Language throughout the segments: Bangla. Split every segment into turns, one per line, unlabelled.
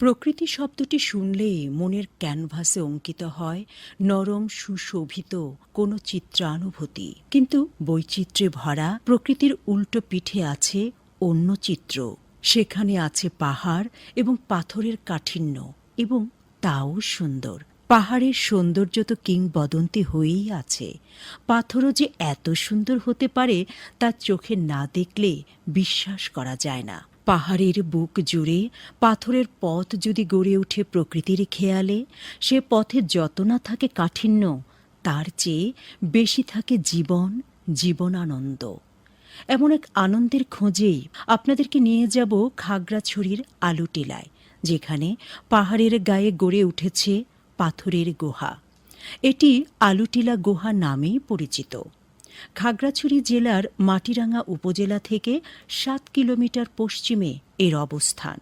প্রকৃতি শব্দটি শুনলেই মনের ক্যানভাসে অঙ্কিত হয় নরম সুশোভিত কোনো চিত্রানুভূতি। কিন্তু বৈচিত্র্যে ভরা প্রকৃতির উল্টো পিঠে আছে অন্য চিত্র। সেখানে আছে পাহাড় এবং পাথরের কাঠিন্য এবং তাও সুন্দর। পাহাড়ের সৌন্দর্য তো কিংবদন্তি হয়েই আছে। পাথরও যে এত সুন্দর হতে পারে তা চোখে না দেখলে বিশ্বাস করা যায় না। পাহাড়ের বুক জুড়ে পাথরের পথ যদি গড়ে ওঠে প্রকৃতির খেয়ালে, সে পথে যত না থাকে কাঠিন্য, তার চেয়ে বেশি থাকে জীবন, জীবনানন্দ। এমন এক আনন্দের খোঁজেই আপনাদেরকে নিয়ে যাব খাগড়াছড়ির আলু টিলায় যেখানে পাহাড়ের গায়ে গড়ে উঠেছে পাথরের গুহা। এটি আলুটিলা গুহা নামেই পরিচিত। খাগড়াছড়ি জেলার মাটিরাঙ্গা উপজেলা থেকে সাত কিলোমিটার পশ্চিমে এর অবস্থান।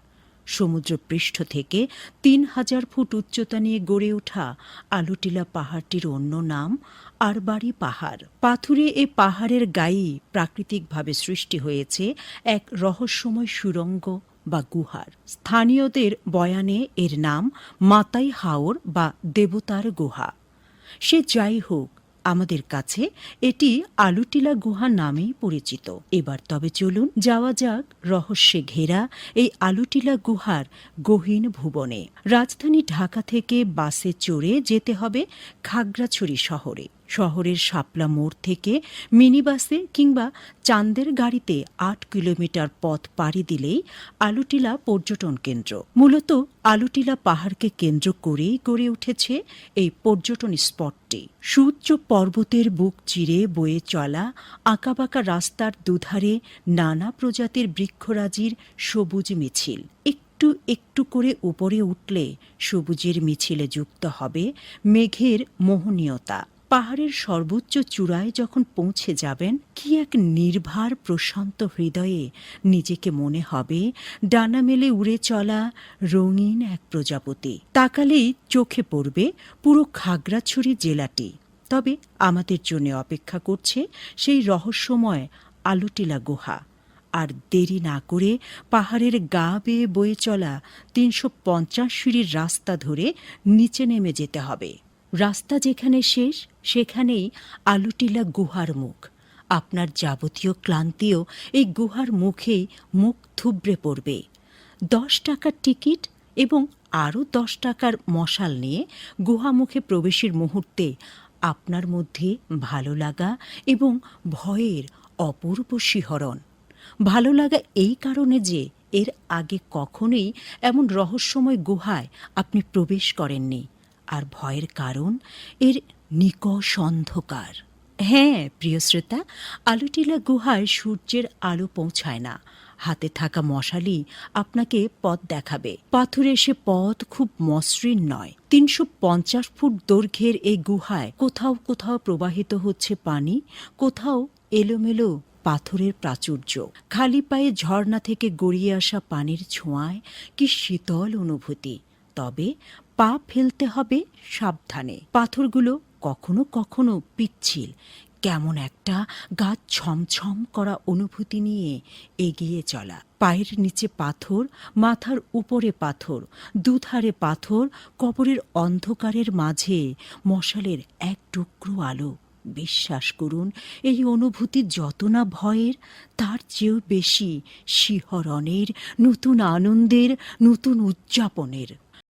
সমুদ্রপৃষ্ঠ থেকে তিন হাজার ফুট উচ্চতা নিয়ে গড়ে ওঠা আলুটিলা পাহাড়টির অন্য নাম আরবাড়ি পাহাড়। পাথুরে এ পাহাড়ের গায়েই প্রাকৃতিকভাবে সৃষ্টি হয়েছে এক রহস্যময় সুরঙ্গ বা গুহার। স্থানীয়দের বয়ানে এর নাম মাতাই হাওর বা দেবতার গুহা। সে যাই হোক আমাদের কাছে এটি আলুটিলা গুহা নামেই পরিচিত। এবার তবে চলুন যাওয়া যাক রহস্যে ঘেরা এই আলুটিলা গুহার গহীন ভুবনে। রাজধানী ঢাকা থেকে বাসে চড়ে যেতে হবে খাগড়াছড়ি শহরে। শহরের শাপলা মোড় থেকে মিনিবাসে কিংবা চান্দের গাড়িতে আট কিলোমিটার পথ পাড়ি দিলেই আলুটিলা পর্যটন কেন্দ্র। মূলত আলুটিলা পাহাড়কে কেন্দ্র করেই গড়ে উঠেছে এই পর্যটন স্পটটি। সুউচ্চ পর্বতের বুক চিরে বয়ে চলা আঁকাবাঁকা রাস্তার দুধারে নানা প্রজাতির বৃক্ষরাজির সবুজ মিছিল। একটু একটু করে উপরে উঠলে সবুজের মিছিলে যুক্ত হবে মেঘের মোহনীয়তা। পাহাড়ের সর্বোচ্চ চূড়ায় যখন পৌঁছে যাবেন, কি এক নির্ভার প্রশান্ত হৃদয়ে নিজেকে মনে হবে ডানা মেলে উড়ে চলা রঙিন এক প্রজাপতি। তাকালেই চোখে পড়বে পুরো খাগড়াছড়ি জেলাটি। তবে আমাদের জন্য অপেক্ষা করছে সেই রহস্যময় আলুটিলা গুহা। আর দেরি না করে পাহাড়ের গা বেয়ে বয়ে চলা তিনশো পঞ্চাশ সিঁড়ির রাস্তা ধরে নিচে নেমে যেতে হবে। রাস্তা যেখানে শেষ, সেখানেই আলুটিলা গুহার মুখ। আপনার যাবতীয় ক্লান্তিও এই গুহার মুখেই মুখ থুবড়ে পড়বে। দশ টাকার টিকিট এবং আরও দশ টাকার মশাল নিয়ে গুহামুখে প্রবেশের মুহূর্তে আপনার মধ্যে ভালো লাগা এবং ভয়ের অপূর্ব শিহরণ। ভালো লাগা এই কারণে যে এর আগে কখনোই এমন রহস্যময় গুহায় আপনি প্রবেশ করেননি। আর ভয়ের কারণ এর নিকষ অন্ধকার হ্যাঁ প্রিয় শ্রোতা, আলুটিলা গুহায় সূর্যের আলো পৌঁছায় না। হাতে থাকা মশালি আপনাকে পথ দেখাবে। পাথরে সে পথ খুব মসৃণ নয়। তিনশো পঞ্চাশ ফুট দৈর্ঘ্যের এই গুহায় কোথাও কোথাও প্রবাহিত হচ্ছে পানি, কোথাও এলোমেলো পাথরের প্রাচুর্য। খালি পায়ে ঝর্ণা থেকে গড়িয়ে আসা পানির ছোঁয়ায় কি শীতল অনুভূতি। তবে পা ফেলতে হবে সাবধানে। পাথরগুলো কখনো কখনো পিচ্ছিল। কেমন একটা গা ছমছম করা অনুভূতি নিয়ে এগিয়ে চলা। পায়ের নিচে পাথর, মাথার উপরে পাথর, দুধারে পাথর, কবরের অন্ধকারের মাঝে মশালের এক টুকরো আলো। বিশ্বাস করুন, এই অনুভূতি যত না ভয়ের, তার চেয়েও বেশি শিহরণের, নতুন আনন্দের, নতুন উদযাপনের।